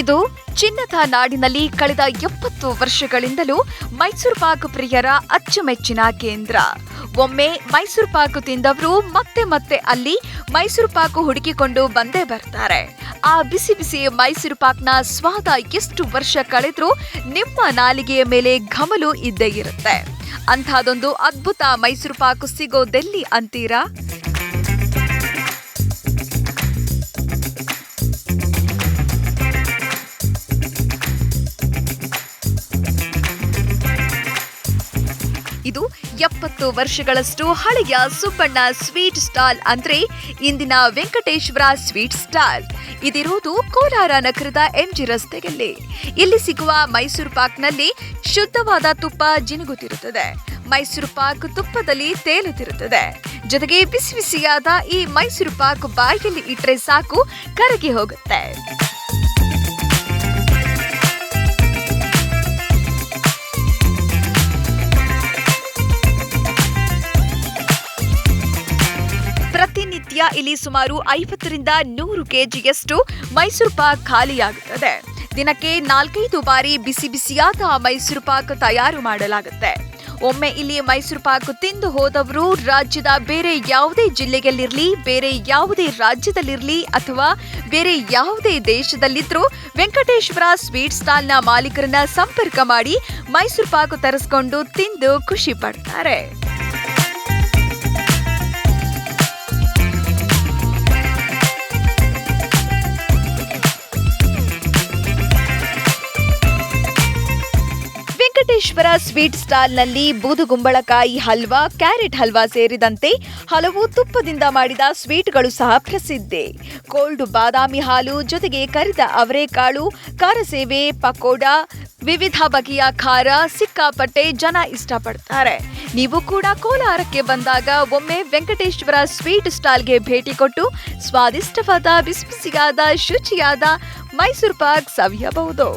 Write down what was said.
ಇದು ಚಿನ್ನದ ನಾಡಿನಲ್ಲಿ ಕಳೆದ ಎಪ್ಪತ್ತು ವರ್ಷಗಳಿಂದಲೂ ಮೈಸೂರು ಪಾಕ್ ಪ್ರಿಯರ ಅಚ್ಚುಮೆಚ್ಚಿನ ಕೇಂದ್ರ. ಒಮ್ಮೆ ಮೈಸೂರು ಪಾಕು ತಿಂದವರು ಮತ್ತೆ ಮತ್ತೆ ಅಲ್ಲಿ ಮೈಸೂರು ಪಾಕು ಹುಡುಕಿಕೊಂಡು ಬಂದೇ ಬರ್ತಾರೆ. ಆ ಬಿಸಿ ಬಿಸಿ ಮೈಸೂರು ಪಾಕ್ನ ಸ್ವಾದ ಎಷ್ಟು ವರ್ಷ ಕಳೆದ್ರೂ ನಿಮ್ಮ ನಾಲಿಗೆಯ ಮೇಲೆ ಘಮಲು ಇದ್ದೇ ಇರುತ್ತೆ. ಅಂಥದೊಂದು ಅದ್ಭುತ ಮೈಸೂರು ಪಾಕು ಸಿಗೋದೆಲ್ಲಿ ಅಂತೀರಾ? ಇದು ಎಪ್ಪತ್ತು ವರ್ಷಗಳಷ್ಟು ಹಳೆಯ ಸುಬ್ಬಣ್ಣ ಸ್ವೀಟ್ ಸ್ಟಾಲ್ ಅಂದ್ರೆ ಇಂದಿನ ವೆಂಕಟೇಶ್ವರ ಸ್ವೀಟ್ ಸ್ಟಾಲ್. ಇದಿರುವುದು ಕೋಲಾರ ನಗರದ ಎಂಜಿ ರಸ್ತೆಯಲ್ಲಿ. ಇಲ್ಲಿ ಸಿಗುವ ಮೈಸೂರು ಪಾಕ್ನಲ್ಲಿ ಶುದ್ಧವಾದ ತುಪ್ಪ ಜಿನುಗುತ್ತಿರುತ್ತದೆ. ಮೈಸೂರು ಪಾಕ್ ತುಪ್ಪದಲ್ಲಿ ತೇಲುತ್ತಿರುತ್ತದೆ. ಜೊತೆಗೆ ಬಿಸಿ ಬಿಸಿಯಾದ ಈ ಮೈಸೂರು ಪಾಕ್ ಬಾಯಲ್ಲಿ ಇಟ್ಟರೆ ಸಾಕು, ಕರಗಿ ಹೋಗುತ್ತೆ. ಪ್ರತಿನಿತ್ಯ ಇಲ್ಲಿ ಸುಮಾರು ಐವತ್ತರಿಂದ ನೂರು ಕೆಜಿಯಷ್ಟು ಮೈಸೂರು ಪಾಕ್ ಖಾಲಿಯಾಗುತ್ತದೆ. ದಿನಕ್ಕೆ ನಾಲ್ಕೈದು ಬಾರಿ ಬಿಸಿ ಬಿಸಿಯಾದ ಮೈಸೂರು ಪಾಕ್ ತಯಾರು ಮಾಡಲಾಗುತ್ತೆ. ಒಮ್ಮೆ ಇಲ್ಲಿ ಮೈಸೂರು ಪಾಕ್ ತಿಂದು ಹೋದವರು ರಾಜ್ಯದ ಬೇರೆ ಯಾವುದೇ ಜಿಲ್ಲೆಯಲ್ಲಿರಲಿ, ಬೇರೆ ಯಾವುದೇ ರಾಜ್ಯದಲ್ಲಿರಲಿ ಅಥವಾ ಬೇರೆ ಯಾವುದೇ ದೇಶದಲ್ಲಿದ್ದರೂ ವೆಂಕಟೇಶ್ವರ ಸ್ವೀಟ್ ಸ್ಟಾಲ್ನ ಮಾಲೀಕರನ್ನ ಸಂಪರ್ಕ ಮಾಡಿ ಮೈಸೂರು ಪಾಕ್ ತರಿಸ್ಕೊಂಡು ತಿಂದು ಖುಷಿ ಪಡ್ತಾರೆ. ವೆಂಕಟೇಶ್ವರ ಸ್ವೀಟ್ ಸ್ಟಾಲ್ನಲ್ಲಿ ಬೂದುಗುಂಬಳಕಾಯಿ ಹಲ್ವಾ, ಕ್ಯಾರೆಟ್ ಹಲ್ವಾ ಸೇರಿದಂತೆ ಹಲವು ತುಪ್ಪದಿಂದ ಮಾಡಿದ ಸ್ವೀಟ್ಗಳು ಸಹ ಪ್ರಸಿದ್ಧಿ. ಕೋಲ್ಡ್ ಬಾದಾಮಿ ಹಾಲು ಜೊತೆಗೆ ಕರಿದ ಅವರೆಕಾಳು ಖಾರಸೇವೆ ಪಕೋಡ, ವಿವಿಧ ಬಗೆಯ ಖಾರ, ಸಿಕ್ಕಾಪಟ್ಟೆ ಜನ ಇಷ್ಟಪಡ್ತಾರೆ. ನೀವು ಕೂಡ ಕೋಲಾರಕ್ಕೆ ಬಂದಾಗ ಒಮ್ಮೆ ವೆಂಕಟೇಶ್ವರ ಸ್ವೀಟ್ ಸ್ಟಾಲ್ಗೆ ಭೇಟಿ ಕೊಟ್ಟು ಸ್ವಾದಿಷ್ಟವಾದ ಬಿಸಿ ಬಿಸಿಯಾದ ಶುಚಿಯಾದ ಮೈಸೂರು ಪಾಕ್ ಸವಿಯಬಹುದು.